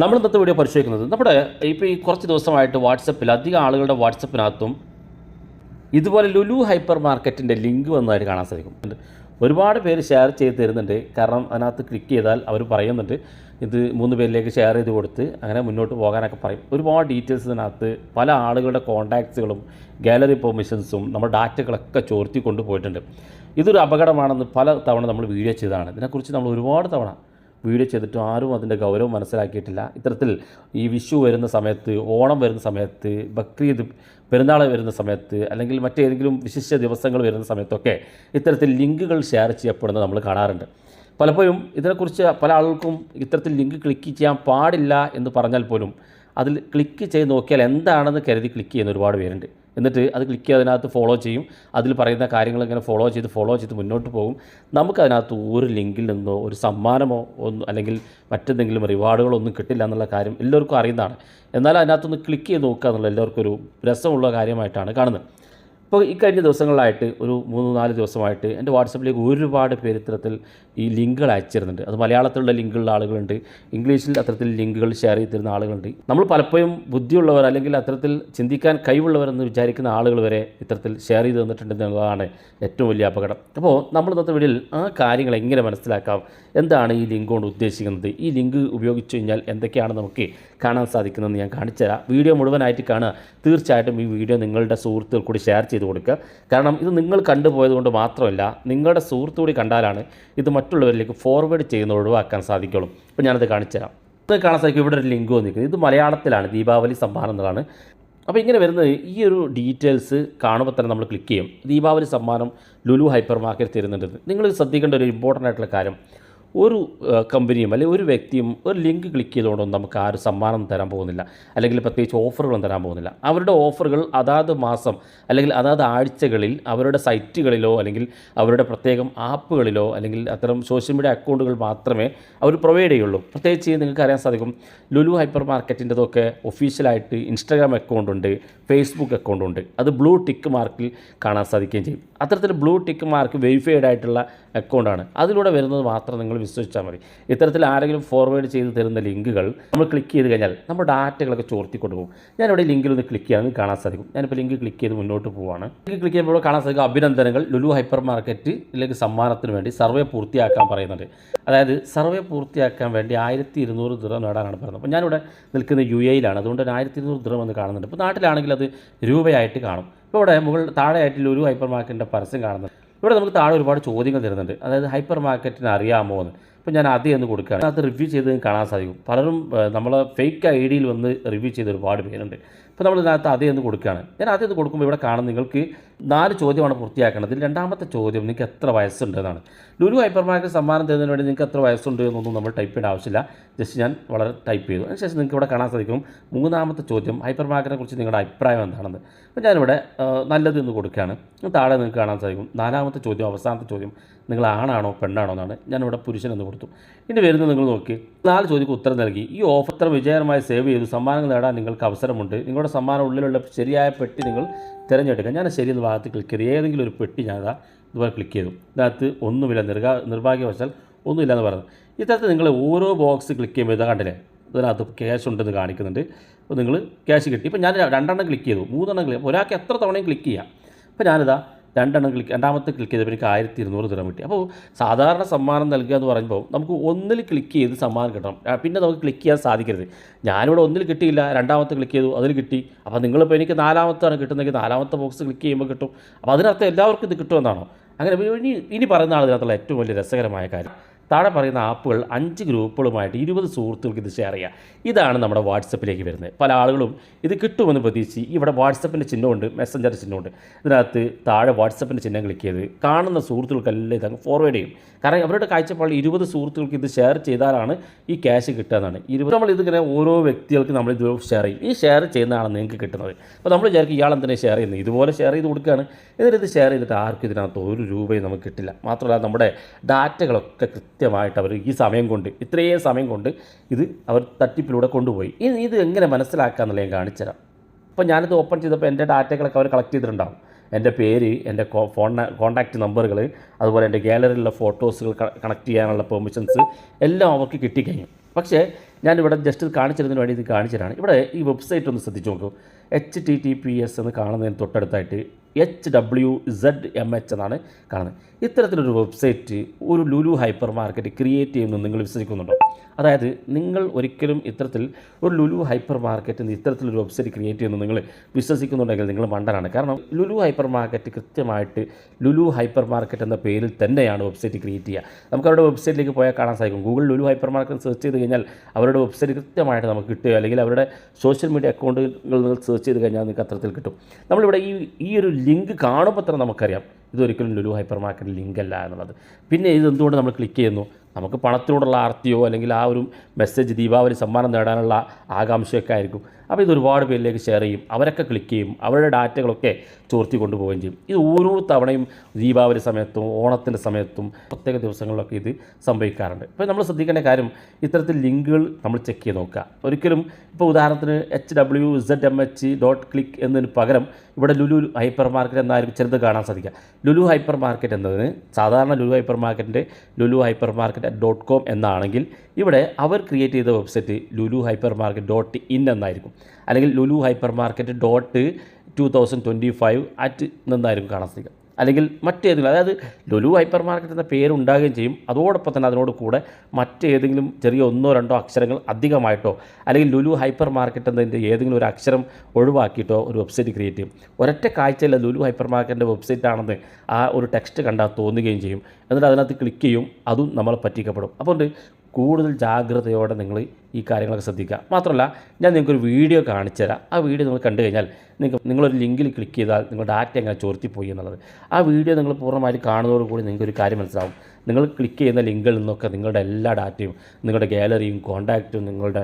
നമ്മൾ ഇന്നത്തെ വീഡിയോ പരിശോധിക്കുന്നത് നമ്മുടെ ഇപ്പോൾ ഈ കുറച്ച് ദിവസമായിട്ട് വാട്സപ്പിൽ അധികം ആളുകളുടെ വാട്സപ്പിനകത്തും ഇതുപോലെ ലുലു ഹൈപ്പർ മാർക്കറ്റിന്റെ ലിങ്ക് വന്നതായിട്ട് കാണാൻ സാധിക്കും. ഒരുപാട് പേര് ഷെയർ ചെയ്ത് തരുന്നുണ്ട്. കാരണം അതിനകത്ത് ക്ലിക്ക് ചെയ്താൽ അവർ പറയുന്നുണ്ട് ഇത് മൂന്ന് പേരിലേക്ക് ഷെയർ ചെയ്ത് കൊടുത്ത് അങ്ങനെ മുന്നോട്ട് പോകാനൊക്കെ പറയും. ഒരുപാട് ഡീറ്റെയിൽസ് ഇതിനകത്ത് പല ആളുകളുടെ കോൺടാക്ട്സുകളും ഗാലറി പെർമിഷൻസും നമ്മുടെ ഡാറ്റകളൊക്കെ ചോർത്തി കൊണ്ടുപോയിട്ടുണ്ട്. ഇതൊരു അപകടമാണെന്ന് പല തവണ നമ്മൾ വീഡിയോ ചെയ്തതാണ്. ഇതിനെക്കുറിച്ച് നമ്മൾ ഒരുപാട് തവണ വീഡിയോ ചെയ്തിട്ടും ആരും അതിന്റെ ഗൗരവം മനസ്സിലാക്കിയിട്ടില്ല. ഇത്തരത്തിൽ ഈ വിഷു വരുന്ന സമയത്ത് ഓണം വരുന്ന സമയത്ത് ബക്രീദ് പെരുന്നാൾ വരുന്ന സമയത്ത് അല്ലെങ്കിൽ മറ്റേതെങ്കിലും വിശിഷ്ട ദിവസങ്ങൾ വരുന്ന സമയത്തൊക്കെ ഇത്തരത്തിൽ ലിങ്കുകൾ ഷെയർ ചെയ്യപ്പെടുന്നത് നമ്മൾ കാണാറുണ്ട്. പലപ്പോഴും ഇതിനെക്കുറിച്ച് പല ആളുകൾക്കും ഇത്തരത്തിൽ ലിങ്ക് ക്ലിക്ക് ചെയ്യാൻ പാടില്ല എന്ന് പറഞ്ഞാൽ പോലും അതിൽ ക്ലിക്ക് ചെയ്ത് നോക്കിയാൽ എന്താണെന്ന് കരുതി ക്ലിക്ക് ചെയ്യുന്ന ഒരുപാട് പേരുണ്ട്. എന്നിട്ട് അത് ക്ലിക്ക് ചെയ്ത് അതിനകത്ത് ഫോളോ ചെയ്യും. അതിൽ പറയുന്ന കാര്യങ്ങൾ ഇങ്ങനെ ഫോളോ ചെയ്ത് ഫോളോ ചെയ്ത് മുന്നോട്ട് പോകും. നമുക്ക് അതിനകത്ത് ഒരു ലിങ്കിൽ നിന്നോ ഒരു സമ്മാനമോ ഒന്നും അല്ലെങ്കിൽ മറ്റെന്തെങ്കിലും റിവാർഡുകളോ ഒന്നും കിട്ടില്ല എന്നുള്ള കാര്യം എല്ലാവർക്കും അറിയുന്നതാണ്. എന്നാൽ അതിനകത്തൊന്ന് ക്ലിക്ക് ചെയ്ത് നോക്കുക എന്നുള്ള എല്ലാവർക്കും ഒരു രസമുള്ള കാര്യമായിട്ടാണ് കാണുന്നത്. ഇപ്പോൾ ഈ കഴിഞ്ഞ ദിവസങ്ങളിലായിട്ട് ഒരു മൂന്ന് നാല് ദിവസമായിട്ട് എന്റെ വാട്സപ്പിലേക്ക് ഒരുപാട് പേര് ഇത്തരത്തിൽ ഈ ലിങ്കുകൾ അയച്ചിരുന്നുണ്ട്. അത് മലയാളത്തിലുള്ള ലിങ്കുള്ള ആളുകളുണ്ട് ഇംഗ്ലീഷിൽ അത്തരത്തിൽ ലിങ്കുകൾ ഷെയർ ചെയ്തിരുന്ന ആളുകളുണ്ട്. നമ്മൾ പലപ്പോഴും ബുദ്ധിയുള്ളവർ അല്ലെങ്കിൽ അത്തരത്തിൽ ചിന്തിക്കാൻ കഴിവുള്ളവരെന്ന് വിചാരിക്കുന്ന ആളുകൾ വരെ ഇത്തരത്തിൽ ഷെയർ ചെയ്ത് തന്നിട്ടുണ്ട് എന്നുള്ളതാണ് ഏറ്റവും വലിയ അപകടം. അപ്പോൾ നമ്മൾ ഇന്നത്തെ വീഡിയോയിൽ ആ കാര്യങ്ങൾ എങ്ങനെ മനസ്സിലാക്കാം? എന്താണ് ഈ ലിങ്ക് കൊണ്ട് ഉദ്ദേശിക്കുന്നത്? ഈ ലിങ്ക് ഉപയോഗിച്ച് കഴിഞ്ഞാൽ എന്തൊക്കെയാണ് നമുക്ക് കാണാൻ സാധിക്കുന്നതെന്ന് ഞാൻ കാണിച്ചു തരാം വീഡിയോ മുഴുവനായിട്ട് കാണുക. തീർച്ചയായിട്ടും ഈ വീഡിയോ നിങ്ങളുടെ സുഹൃത്തുക്കൾ കൂടി ഷെയർ ചെയ്ത് കൊടുക്കുക. കാരണം ഇത് നിങ്ങൾ കണ്ടുപോയതുകൊണ്ട് മാത്രമല്ല നിങ്ങളുടെ സുഹൃത്തു കൂടി കണ്ടാലാണ് ഇത് മറ്റുള്ളവരിലേക്ക് ഫോർവേഡ് ചെയ്യുന്നത് ഒഴിവാക്കാൻ സാധിക്കുള്ളൂ. അപ്പോൾ ഞാനത് കാണിച്ചു തരാം ഇത് കാണാൻ സാധിക്കും ഇവിടെ ഒരു ലിങ്ക് വന്നിരിക്കുന്നത് ഇത് മലയാളത്തിലാണ് ദീപാവലി സമ്മാനം എന്നതാണ് അപ്പോൾ ഇങ്ങനെ വരുന്നത് ഈ ഒരു ഡീറ്റെയിൽസ് കാണുമ്പോൾ തന്നെ നമ്മൾ ക്ലിക്ക് ചെയ്യും. ദീപാവലി സമ്മാനം ലുലു ഹൈപ്പർ മാർക്കറ്റ് തരുന്നുണ്ട്. നിങ്ങൾ ശ്രദ്ധിക്കേണ്ട ഒരു ഇമ്പോർട്ടന്റ് ആയിട്ടുള്ള കാര്യം ഒരു കമ്പനിയും അല്ലെങ്കിൽ ഒരു വ്യക്തിയും ഒരു ലിങ്ക് ക്ലിക്ക് ചെയ്തുകൊണ്ടൊന്നും നമുക്ക് ആരും സമ്മാനം തരാൻ പോകുന്നില്ല. അല്ലെങ്കിൽ പ്രത്യേകിച്ച് ഓഫറുകളും തരാൻ പോകുന്നില്ല. അവരുടെ ഓഫറുകൾ അതാത് മാസം അല്ലെങ്കിൽ അതാത് ആഴ്ചകളിൽ അവരുടെ സൈറ്റുകളിലോ അല്ലെങ്കിൽ അവരുടെ പ്രത്യേകം ആപ്പുകളിലോ അല്ലെങ്കിൽ അത്തരം സോഷ്യൽ മീഡിയ അക്കൗണ്ടുകൾ മാത്രമേ അവർ പ്രൊവൈഡ് ചെയ്യുള്ളൂ. പ്രത്യേകിച്ച് നിങ്ങൾക്ക് അറിയാൻ സാധിക്കും ലുലു ഹൈപ്പർ മാർക്കറ്റിന്റെതൊക്കെ ഒഫീഷ്യലായിട്ട് ഇൻസ്റ്റാഗ്രാം അക്കൗണ്ട് ഉണ്ട് ഫേസ്ബുക്ക് അക്കൗണ്ട് ഉണ്ട്. അത് ബ്ലൂ ടിക്ക് മാർക്കിൽ കാണാൻ സാധിക്കുകയും ചെയ്യും. അത്തരത്തിൽ ബ്ലൂ ടിക്ക് മാർക്ക് വെരിഫൈഡ് ആയിട്ടുള്ള അക്കൗണ്ടാണ് അതിലൂടെ വരുന്നത് മാത്രം നിങ്ങൾ വിശ്വസിച്ചാൽ മതി. ഇത്തരത്തിൽ ആരെങ്കിലും ഫോർവേഡ് ചെയ്ത് തരുന്ന ലിങ്കുകൾ നമ്മൾ ക്ലിക്ക് ചെയ്ത് കഴിഞ്ഞാൽ നമ്മുടെ ഡാറ്റകളൊക്കെ ചോർത്തി കൊണ്ടുപോകും ഞാനിവിടെ ലിങ്കിൽ ഒന്ന് ക്ലിക്ക് ചെയ്യാൻ കാണാൻ സാധിക്കും. ഞാനിപ്പോൾ ലിങ്ക് ക്ലിക്ക് ചെയ്ത് മുന്നോട്ട് പോവുകയാണ് ലിങ്ക് ക്ലിക്ക് ചെയ്യുമ്പോൾ കാണാൻ സാധിക്കും അഭിനന്ദനങ്ങൾ. ലുലു ഹൈപ്പർ മാർക്കറ്റിലേക്ക് സമ്മാനത്തിന് വേണ്ടി സർവേ പൂർത്തിയാക്കാൻ പറയുന്നുണ്ട്. അതായത് സർവേ പൂർത്തിയാക്കാൻ വേണ്ടി ആയിരത്തി ഇരുന്നൂറ് ദിറം നേടാനാണ് പറയുന്നത്. അപ്പോൾ ഞാനിവിടെ നിൽക്കുന്ന യു എയിലാണ് അതുകൊണ്ട് തന്നെ ആയിരത്തി ഇരുന്നൂറ് ദിറം എന്ന് കാണുന്നുണ്ട്. ഇപ്പോൾ നാട്ടിലാണെങ്കിൽ അത് രൂപയായിട്ട് കാണും. ഇപ്പോൾ ഇവിടെ മുകൾ താഴെയായിട്ട് ലുലു ഹൈപ്പർ മാർക്കറ്റിന്റെ പരസ്യം കാണുന്നുണ്ട് ഇവിടെ നമുക്ക് താഴെ ഒരുപാട് ചോദ്യങ്ങൾ തരുന്നുണ്ട്. അതായത് ഹൈപ്പർ മാർക്കറ്റിന് അറിയാമോ എന്ന്. ഇപ്പോൾ ഞാൻ ആദ്യം ഒന്ന് കൊടുക്കുകയാണ്. അതിനകത്ത് റിവ്യൂ ചെയ്ത് കാണാൻ സാധിക്കും. പലരും നമ്മളെ ഫേക്ക് ഐ ഡിയിൽ വന്ന് റിവ്യൂ ചെയ്ത് ഒരുപാട് പേരുണ്ട്. ഇപ്പോൾ നമ്മൾ ഇതിനകത്ത് അതേ ഒന്ന് കൊടുക്കുകയാണ്. ഞാൻ ആദ്യം ഒന്ന് കൊടുക്കുമ്പോൾ ഇവിടെ കാണാം നിങ്ങൾക്ക് നാല് ചോദ്യമാണ് പൂർത്തിയാക്കേണ്ടത്. രണ്ടാമത്തെ ചോദ്യം നിങ്ങൾക്ക് എത്ര വയസ്സുണ്ട് എന്നാണ്. ലുലു ഹൈപ്പർ മാർക്കറ്റ് സമ്മാനം തരുന്നതിന് വേണ്ടി നിങ്ങൾക്ക് എത്ര വയസ്സുണ്ട് എന്നൊന്നും നമ്മൾ ടൈപ്പ് ചെയ്യേണ്ട ആവശ്യമില്ല. ജസ്റ്റ് ഞാൻ വളരെ ടൈപ്പ് ചെയ്തു. അതിനുശേഷം നിങ്ങൾക്ക് ഇവിടെ കാണാൻ സാധിക്കും മൂന്നാമത്തെ ചോദ്യം ഹൈപ്പർ മാർക്കറ്റിനെ കുറിച്ച് നിങ്ങളുടെ അഭിപ്രായം എന്താണെന്ന്. അപ്പോൾ ഞാനിവിടെ നല്ലത് എന്ന് കൊടുക്കുകയാണ്. താഴെ നിങ്ങൾക്ക് കാണാൻ സാധിക്കും. നാലാമത്തെ ചോദ്യം അവസാനത്തെ ചോദ്യം. നിങ്ങൾ ആണാണോ പെണ്ണാണോ എന്നാണ് ഞാനിവിടെ പുരുഷൻ എന്ന് കൊടുത്തു. ഇനി വരുന്നത് നിങ്ങൾ നോക്കി. നാല് ചോദ്യം ഉത്തരം നൽകി. ഈ ഓഫർ ഇത്ര വിജയകരമായി സേവ് ചെയ്തു. സമ്മാനങ്ങൾ നേടാൻ നിങ്ങൾക്ക് അവസരമുണ്ട്. നിങ്ങളുടെ സമ്മാനം ഉള്ളിലുള്ള ശരിയായ പെട്ടി നിങ്ങൾ തിരഞ്ഞെടുക്കുക. ഞാൻ ശരി എന്ന ഭാഗത്ത് ക്ലിക്ക് ചെയ്ത്. ഏതെങ്കിലും ഒരു പെട്ടി ഞാൻ ഇതാ ഇതുപോലെ ക്ലിക്ക് ചെയ്തു. ഇതിനകത്ത് ഒന്നുമില്ല. നിർഗാ നിർഭാഗ്യവശാൽ ഒന്നുമില്ല എന്ന് പറഞ്ഞു. ഇത്തരത്തിൽ നിങ്ങൾ ഓരോ ബോക്സ് ക്ലിക്ക് ചെയ്യുമ്പോൾ ഇതാ കണ്ടില്ലേ? ഇതിനകത്ത് ക്യാഷ് ഉണ്ടെന്ന് കാണിക്കുന്നുണ്ട്. അപ്പോൾ നിങ്ങൾ ക്യാഷ് കിട്ടി. ഇപ്പോൾ ഞാൻ രണ്ടെണ്ണം ക്ലിക്ക് ചെയ്തു. മൂന്നെണ്ണം ക്ലിക്ക് ഒരാൾക്ക് എത്ര തവണയും ക്ലിക്ക് ചെയ്യാം? അപ്പോൾ ഞാനിതാ രണ്ടെണ്ണം ക്ലിക്ക് രണ്ടാമത്തെ ക്ലിക്ക് ചെയ്തപ്പോൾ എനിക്ക് ആയിരത്തി ഇരുന്നൂറ് ദിനം കിട്ടി. അപ്പോൾ സാധാരണ സമ്മാനം നൽകുക എന്ന് പറയുമ്പോൾ നമുക്ക് ഒന്നിൽ ക്ലിക്ക് ചെയ്ത് സമ്മാനം കിട്ടണം. പിന്നെ നമുക്ക് ക്ലിക്ക് ചെയ്യാൻ സാധിക്കരുത്. ഞാനിവിടെ ഒന്നിൽ കിട്ടിയില്ല രണ്ടാമത്തെ ക്ലിക്ക് ചെയ്തു അതിൽ കിട്ടി. അപ്പോൾ നിങ്ങളിപ്പോൾ എനിക്ക് നാലാമത്താണ് കിട്ടുന്നതെങ്കിൽ നാലാമത്തെ ബോക്സ് ക്ലിക്ക് ചെയ്യുമ്പോൾ കിട്ടും. അപ്പോൾ അതിനർത്ഥം എല്ലാവർക്കും ഇത് കിട്ടുമെന്നാണോ? അങ്ങനെ ഇനി ഇനി പറയുന്നതാണ് ഇതിനകത്തുള്ള ഏറ്റവും വലിയ രസകരമായ കാര്യം. താഴെ പറയുന്ന ആപ്പുകൾ അഞ്ച് ഗ്രൂപ്പുകളുമായിട്ട് ഇരുപത് സുഹൃത്തുക്കൾക്ക് ഇത് ഷെയർ ചെയ്യുക ഇതാണ് നമ്മുടെ വാട്സപ്പിലേക്ക് വരുന്നത്. പല ആളുകളും ഇത് കിട്ടുമെന്ന് പ്രതീക്ഷിച്ച് ഇവിടെ വാട്സപ്പിന്റെ ചിഹ്നമുണ്ട് മെസ്സഞ്ചർ ചിഹ്നമുണ്ട് ഇതിനകത്ത് താഴെ വാട്സപ്പിന്റെ ചിഹ്നം ക്ലിക്ക് ചെയ്ത് കാണുന്ന സുഹൃത്തുക്കൾക്കെല്ലാം ഇതങ്ങ് ഫോർവേഡ് ചെയ്യും. കാരണം അവരുടെ കാഴ്ചപ്പാടിൽ ഇരുപത് സുഹൃത്തുക്കൾക്ക് ഇത് ഷെയർ ചെയ്താലാണ് ഈ ക്യാഷ് കിട്ടുക എന്നാണ്. ഇരുപത് നമ്മൾ ഇതിങ്ങനെ ഓരോ വ്യക്തികൾക്ക് നമ്മൾ ഇത് ഷെയർ ചെയ്യും. ഈ ഷെയർ ചെയ്യുന്നതാണ് നിങ്ങൾക്ക് കിട്ടുന്നത്. അപ്പോൾ നമ്മൾ വിചാരിക്കും ഇയാൾ എന്തിനാണ് ഷെയർ ചെയ്യുന്നത്? ഇതുപോലെ ഷെയർ ചെയ്ത് കൊടുക്കുകയാണ്. എന്നിട്ട് ഇത് ഷെയർ ചെയ്തിട്ട് ആർക്കും ഇതിനകത്ത് ഒരു രൂപയും നമുക്ക് കിട്ടില്ല. മാത്രമല്ല നമ്മുടെ ഡാറ്റകളൊക്കെ കൃത്യമായിട്ട് അവർ ഈ സമയം കൊണ്ട് ഇത്രയും സമയം കൊണ്ട് ഇത് അവർ തട്ടിപ്പിലൂടെ കൊണ്ടുപോയി. ഇനി ഇത് എങ്ങനെ മനസ്സിലാക്കാമെന്നുള്ള ഞാൻ കാണിച്ചുതരാം. അപ്പോൾ ഞാനിത് ഓപ്പൺ ചെയ്തപ്പോൾ എന്റെ ഡാറ്റകളൊക്കെ അവർ കളക്ട് ചെയ്തിട്ടുണ്ടാകും എന്റെ പേര് എന്റെ ഫോൺ കോൺടാക്റ്റ് നമ്പറുകൾ അതുപോലെ എന്റെ ഗാലറിയിലുള്ള ഫോട്ടോസുകൾ കണക്ട് ചെയ്യാനുള്ള പെർമിഷൻസ് എല്ലാം അവർക്ക് കിട്ടിക്കഴിഞ്ഞു. പക്ഷേ ഞാനിവിടെ ജസ്റ്റ് കാണിച്ചിരുന്നതിന് വേണ്ടി ഇത് കാണിച്ചതാണ് ഇവിടെ ഈ വെബ്സൈറ്റ് ഒന്ന് ശ്രദ്ധിച്ച് നോക്കൂ. H T T P S എന്ന് കാണുന്നതിന് തൊട്ടടുത്തായിട്ട് H W Z M H എന്നാണ് കാണുന്നത്. ഇത്തരത്തിലൊരു വെബ്സൈറ്റ് ഒരു ലുലു ഹൈപ്പർ മാർക്കറ്റ് ക്രിയേറ്റ് ചെയ്യുമെന്ന് നിങ്ങൾ വിശ്വസിക്കുന്നുണ്ടോ? അതായത് നിങ്ങൾ ഒരിക്കലും ഇത്തരത്തിൽ ഒരു ലുലു ഹൈപ്പർ മാർക്കറ്റ് ഇത്തരത്തിലൊരു വെബ്സൈറ്റ് ക്രിയേറ്റ് ചെയ്യുന്നു നിങ്ങൾ വിശ്വസിക്കുന്നുണ്ടെങ്കിൽ നിങ്ങൾ മണ്ടനാണ്. കാരണം ലുലു ഹൈപ്പർ മാർക്കറ്റ് കൃത്യമായിട്ട് ലുലു ഹൈപ്പർ മാർക്കറ്റ് എന്ന പേരിൽ തന്നെയാണ് വെബ്സൈറ്റ് ക്രിയേറ്റ് ചെയ്യുക. നമുക്ക് അവരുടെ വെബ്സൈറ്റിലേക്ക് പോയാൽ കാണാൻ സാധിക്കും. Google Lulu hyper market search ചെയ്ത് കഴിഞ്ഞാൽ അവരുടെ വെബ്സൈറ്റ് കൃത്യമായിട്ട് നമുക്ക് കിട്ടുക. അല്ലെങ്കിൽ അവരുടെ സോഷ്യൽ മീഡിയ അക്കൗണ്ടുകൾ നിങ്ങൾ സെർച്ച് ചെയ്ത് കഴിഞ്ഞാൽ നിങ്ങൾക്ക് അത്തരത്തിൽ കിട്ടും. നമ്മളിവിടെ ഈ ഈ ഒരു ലിങ്ക് കാണുമ്പോൾ തന്നെ നമുക്കറിയാം. ഇതൊരിക്കലും ലുലു ഹൈപ്പർ മാർക്കറ്റ് ലിങ്ക് അല്ല എന്നുള്ളത്. പിന്നെ ഇത് എന്തുകൊണ്ട് നമ്മൾ ക്ലിക്ക് ചെയ്യുന്നു? നമുക്ക് പണത്തിനോടുള്ള ആർത്തിയോ അല്ലെങ്കിൽ ആ ഒരു മെസ്സേജ് ദീപാവലി സമ്മാനം നേടാനുള്ള ആകാംക്ഷയൊക്കെ ആയിരിക്കും. അപ്പോൾ ഇത് ഒരുപാട് പേരിലേക്ക് ഷെയർ ചെയ്യും. അവരൊക്കെ ക്ലിക്ക് ചെയ്യും. അവരുടെ ഡാറ്റകളൊക്കെ ചോർത്തി കൊണ്ടുപോവുകയും ചെയ്യും. ഇത് ഓരോ തവണയും ദീപാവലി സമയത്തും ഓണത്തിന്റെ സമയത്തും പ്രത്യേക ദിവസങ്ങളിലൊക്കെ ഇത് സംഭവിക്കാറുണ്ട്. ഇപ്പോൾ നമ്മൾ ശ്രദ്ധിക്കേണ്ട കാര്യം ഇത്തരത്തിൽ ലിങ്കുകൾ നമ്മൾ ചെക്ക് ചെയ്ത് നോക്കുക. ഒരിക്കലും ഇപ്പോൾ ഉദാഹരണത്തിന് H W Z M H dot click എന്നതിന് പകരം ഇവിടെ ലുലു ഹൈപ്പർ മാർക്കറ്റ് എന്നായിരിക്കും ചിലത് കാണാൻ സാധിക്കുക. ലുലു ഹൈപ്പർ മാർക്കറ്റ് എന്നതിന് സാധാരണ ലുലു ഹൈപ്പർ മാർക്കറ്റിന്റെ Lulu hyper market dot com എന്നാണെങ്കിൽ ഇവിടെ അവർ ക്രിയേറ്റ് ചെയ്ത website Lulu hyper market dot in എന്നായിരിക്കും. അല്ലെങ്കിൽ Lulu hyper market dot two thousand twenty five at നിന്നായിരിക്കും കാണാൻ സാധിക്കുക. അല്ലെങ്കിൽ മറ്റേതെങ്കിലും അതായത് ലുലു ഹൈപ്പർ മാർക്കറ്റ് എന്ന പേര് ഉണ്ടാകുകയും ചെയ്യും. അതോടൊപ്പം തന്നെ അതിനോട് കൂടെ മറ്റേതെങ്കിലും ചെറിയ ഒന്നോ രണ്ടോ അക്ഷരങ്ങൾ അധികമായിട്ടോ അല്ലെങ്കിൽ ലുലു ഹൈപ്പർ മാർക്കറ്റ് എന്നതിന്റെ ഏതെങ്കിലും ഒരു അക്ഷരം ഒഴിവാക്കിയിട്ടോ ഒരു വെബ്സൈറ്റ് ക്രിയേറ്റ് ചെയ്യും. ഒരൊറ്റ കാഴ്ചയില്ല ലുലു ഹൈപ്പർ മാർക്കറ്റിന്റെ വെബ്സൈറ്റ് ആണെന്ന് ആ ഒരു ടെക്സ്റ്റ് കണ്ടാൽ തോന്നുകയും ചെയ്യും. എന്നിട്ട് അതിനകത്ത് ക്ലിക്ക് ചെയ്യും. അതും നമ്മൾ പറ്റിക്കപ്പെടും. അപ്പോൾ കൂടുതൽ ജാഗ്രതയോടെ നിങ്ങൾ ഈ കാര്യങ്ങളൊക്കെ ശ്രദ്ധിക്കുക. മാത്രമല്ല ഞാൻ നിങ്ങൾക്കൊരു വീഡിയോ കാണിച്ചു തരാം. ആ വീഡിയോ നിങ്ങൾ കണ്ടു കഴിഞ്ഞാൽ നിങ്ങൾക്ക് നിങ്ങളൊരു ലിങ്കിൽ ക്ലിക്ക് ചെയ്താൽ നിങ്ങളുടെ ഡാറ്റ എങ്ങനെ ചോർത്തിപ്പോയി എന്നുള്ളത്. ആ വീഡിയോ നിങ്ങൾ പൂർണമായിട്ട് കാണുന്നതോടുകൂടി നിങ്ങൾക്കൊരു കാര്യം മനസ്സിലാവും. നിങ്ങൾ ക്ലിക്ക് ചെയ്യുന്ന ലിങ്കുകളിൽ നിന്നൊക്കെ നിങ്ങളുടെ എല്ലാ ഡാറ്റയും നിങ്ങളുടെ ഗാലറിയും കോൺടാക്റ്റും നിങ്ങളുടെ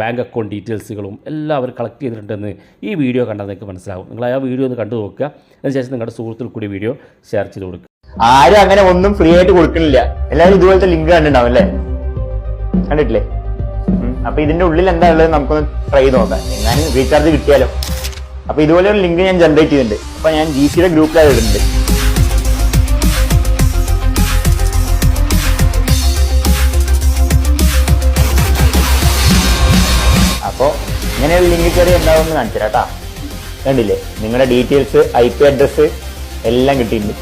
ബാങ്ക് അക്കൗണ്ട് ഡീറ്റെയിൽസുകളും എല്ലാം അവർ കളക്ട് ചെയ്തിട്ടുണ്ടെന്ന് ഈ വീഡിയോ കണ്ടാൽ നിങ്ങൾക്ക് മനസ്സിലാവും. നിങ്ങൾ ആ വീഡിയോ ഒന്ന് കണ്ടു നോക്കുക. അതിനുശേഷം നിങ്ങളുടെ സുഹൃത്തുക്കൾ കൂടി വീഡിയോ ഷെയർ ചെയ്ത് കൊടുക്കുക. ആരും അങ്ങനെ ഒന്നും ഫ്രീ ആയിട്ട് കൊടുക്കണില്ല. എല്ലാവരും ഇതുപോലത്തെ ലിങ്ക് കണ്ടിട്ടുണ്ടാവും അല്ലേ? കണ്ടിട്ടില്ലേ. അപ്പൊ ഇതിന്റെ ഉള്ളിൽ എന്താ ഉള്ളത് നമുക്കൊന്ന് ട്രൈ ചെയ്ത് നോക്കാം. എങ്ങാനും റീചാർജ് കിട്ടിയാലോ? അപ്പൊ ഇതുപോലെ ഒരു ലിങ്ക് ഞാൻ ജനറേറ്റ് ചെയ്തിട്ടുണ്ട്. അപ്പൊ ഞാൻ ജി സിയുടെ ഗ്രൂപ്പിലായി ഇടുന്നുണ്ട് അപ്പോ ഇങ്ങനെയുള്ള ലിങ്ക് കയറി എന്താവുമെന്ന് കാണിച്ചു കേട്ടാ. കണ്ടില്ലേ? നിങ്ങളുടെ ഡീറ്റെയിൽസ് ഐ പി അഡ്രസ് എല്ലാം കിട്ടിയിട്ടുണ്ട്.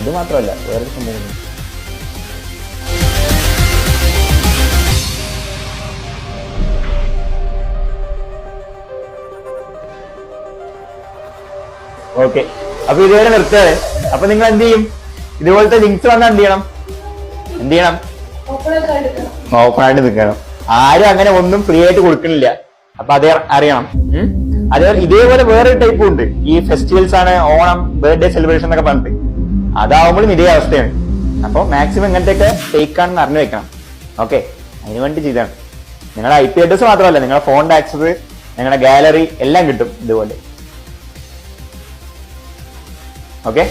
ഇത് മാത്രമല്ല വേറൊരു സംഭവം ഓക്കെ അപ്പൊ ഇതുവരെ നിർത്തുകയാണ്. അപ്പൊ നിങ്ങൾ എന്ത് ചെയ്യും? ഇതുപോലത്തെ ലിങ്ക്സ് വന്നാൽ എന്ത് ചെയ്യണം? എന്ത് ചെയ്യണം? ഓപ്പൺ ആയിട്ട് നിൽക്കണം. ആരും അങ്ങനെ ഒന്നും ഫ്രീ ആയിട്ട് കൊടുക്കണില്ല. അപ്പൊ അതേ അറിയണം. അതേപോലെ ഇതേപോലെ വേറെ ടൈപ്പും ഉണ്ട്. ഈ ഫെസ്റ്റിവൽസ് ആണ് ഓണം ബർത്ത്ഡേ സെലിബ്രേഷൻ എന്നൊക്കെ പറഞ്ഞിട്ട്. അതാവുമ്പോഴും ഇതേ അവസ്ഥയാണ്. അപ്പൊ മാക്സിമം ഇങ്ങനത്തെയൊക്കെ ഫേക്ക് ആണെന്ന് അറിഞ്ഞു വെക്കണം. ഓക്കെ അതിന് വേണ്ടി ചെയ്താണ്. നിങ്ങളുടെ ഐ പി അഡ്രസ് മാത്രമല്ല നിങ്ങളുടെ ഫോണിന്റെ ആക്സസ് നിങ്ങളുടെ ഗാലറി എല്ലാം കിട്ടും ഇതുപോലെ. ഓക്കെ